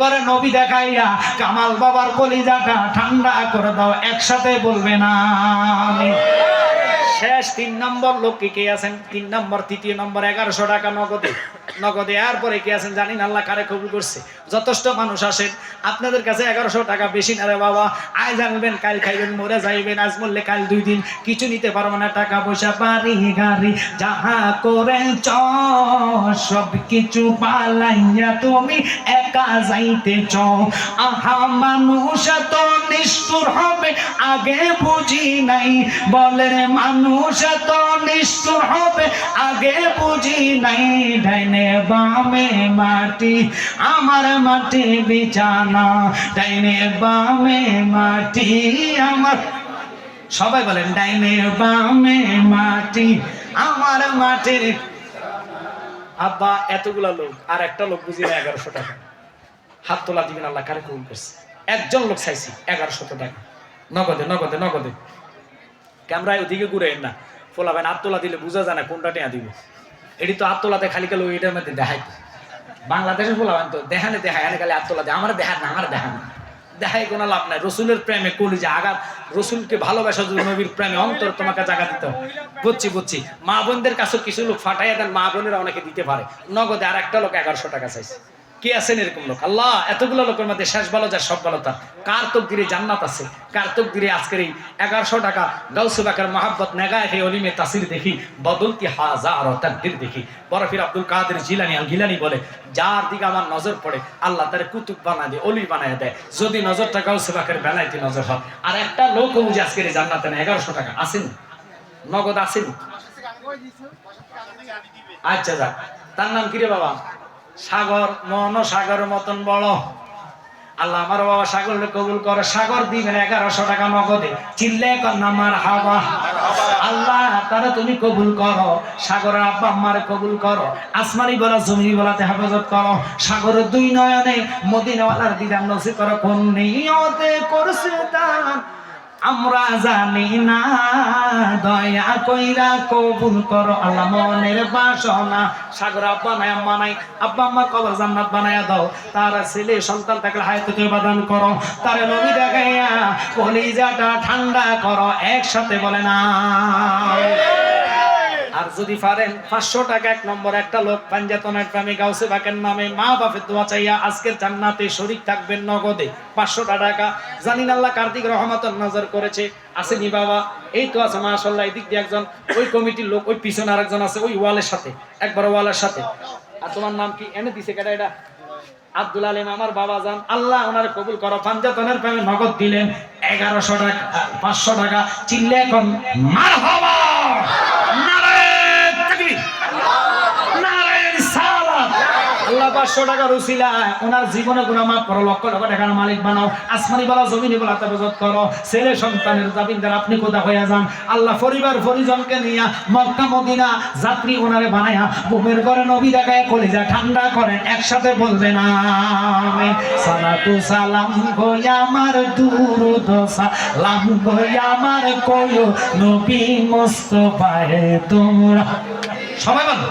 ঘরে নবী দেখাইয়া কামাল বাবার কলিজাটা ঠান্ডা করে দাও, একসাথে বলবে না শেষ তিন নম্বর লোক কে কে আছেন? তিন নম্বর, তৃতীয় নম্বর, এগারোশো টাকা নগদে। নগদে এরপরে কে আছেন জানি না, আল্লাহ কারে কবুল করছে। যথেষ্ট মানুষ আসেন। আপনাদের কাছে এগারোশো টাকা বেশি না রে বাবা। আজ আনবেন কাল খাইবেন, মরে যাইবেন, আজ মরলে কাল দুই দিন। কিছু নিতে পারব না, টাকা পয়সা, বাড়ি, গাড়ি, যাহা করে সব কিছু পালাইয়া তুমি একা যাইতে চ আহা, মানুষ তো নিষ্ঠুর হবে, আগে বুঝি নাই। বলে মানুষ তো নিষ্ঠুর হবে, আগে বুঝি নাই। ডাইনে বামে মাটি, আমার মাটি বিছানা। ডাইনে বামে মাটি, আমার সবাই বলেন, ডাইনে বামে মাটি, আমার মাটির আব্বা, এতগুলা লোক, আর একটা লোক বুঝি না এগারোশো টাকা। হাত তোলা দিবেন, আল্লাহ কারে কবুল করছে? একজন লোক চাইছি, এগারোশো টাকা। নগদে নগদে নগদে। ক্যামেরায় ওদিকে ঘুরে না। ফোলাবেন হাত তোলা দিলে বোঝা যায় না কোনটা টেয়া দিব। এটি তো আত্মলাতে খালি খালি ওইটার মধ্যে দেখাই বাংলাদেশে ফোলাবেন তো, দেখানে দেখায় আর খালি আত্মলা দেয় আমার দেখা না, আমার দেখান না। দেখাই কোনো লাভ নাই। রসুলের প্রেমে কলি যে আঘাত, রসুলকে ভালোবাসা যদি নবীর প্রেমে অন্তর তোমাকে জাগা দিতে বুঝছি বুঝছি। মা বোনদের কাছে কিছু লোক ফাটাইয়া দেন, মা বোনেরা অনেকে দিতে পারে। নগদে আর একটা লোক এগারোশো টাকা চাইছে। কে আছেন এরকম লোক? আল্লাহ, এতগুলো লোকের মধ্যে শেষ ভালো, যার সব ভালো তার। কার তকদিরে জান্নাত আছে? কার তকদিরে আজকের এই এগারোশো টাকা গাউসুবাকার মহাব্বত নেগায় হে অলিমে তাসির দেখি, বদলতি হাজার তাকদির দেখি। বরফির আব্দুল কাদের জিলানি আল গিলানি বলে, যার দিকে আমার নজর পড়ে, আল্লাহ তার কুতুব বানায় দেয়, অলি বানায় দেয়। যদি নজরটা গাউসুবাকের বেলাইতে নজর হয়। আর একটা লোক বুঝে আজকের এই জান্নাতে না এগারোশো টাকা। আসেনি? নগদ আসেনি? আচ্ছা যাক। তার নাম কি রে বাবা? সাগর, মন সাগর মতন বড়। আল্লাহ আমার বাবা সাগর কবুল করে, সাগর দিবেন এগারোশো টাকা নগদে। চিল্লে কন্যামার হাওয়া আল্লাহ, তারা তুমি কবুল করো। সাগরের আব্বা আম্মার কবুল করো। আসমানি বলা জমি বলাতে হেফাজত করো। সাগরের দুই নয়নে মদিনাওয়ালার দিদাম নসি করো কোন নিয়তে করছে দান আমরা জানি না, দয়া কইরা কবুল করো আল্লাহ মনের বাসনা। সাগর আব্বা নাই, আম্মা নাই, আব্বা আম্মা কবর জান্নাত বানায়া দাও। তার ছেলে সন্তান থাকলে হায়াতকে বাদান করো। তার নবী দেখাইয়া কলিজাটা ঠান্ডা করো, একসাথে বলে না। আর যদি পারেন, পাঁচশো টাকা এক নম্বর, একটা লোক পাঞ্জাতনের প্রেমী গাউসে বাকের নামে মা বাপের দোয়া চাইয়া আজকের জান্নাতে শরিক থাকবেন নগদে। পাঁচশো টাকা। জানিন আল্লাহ কার্তিক রহমত নজর করেছে। আসেনি বাবা। এই তো আছে মাশাল্লাহ এই দিক দিয়ে একজন, ওই কমিটির লোক, ওই পিছনে আরেকজন আছে, ওই ওয়ালের সাথে, একবার ওয়ালের সাথে। আর তোমার নাম কি? এনে দিছে কেটা এটা? আব্দুল আলিম, আমার বাবা যান আল্লাহ ওনার কবুল করো। পাঞ্জাতনের প্রেমে নগদ দিলেন এগারোশো টাকা, পাঁচশো টাকা। চিল্লে এখন মার হবা নারায়ণ তাকবীর নারায়ণ সালাত আল্লাহ পাঁচশো টাকা রুসিলা ওনার জীবনে গুণা মাফ করো, লক্ষ লক্ষ টাকার মালিক বানাও। আসমানি বলা, জমিনি বলা তাবজত করো। ছেলে সন্তানের জামিনদার, আপনি কোথা হয়ে যান? আল্লাহ পরিবার পরিজনকে নিয়া মক্কা, মদিনা যাত্রী ওনারে বানায়া বুমের ঘরে নবী দেখায়, কলিজা ঠান্ডা করেন একসাথে বলবেন সালাতু সালাম গই আমার দুরুদ, সালাম গই আমার কয়ো নবী মুস্তফায়ে, তোমরা সবাই বলো।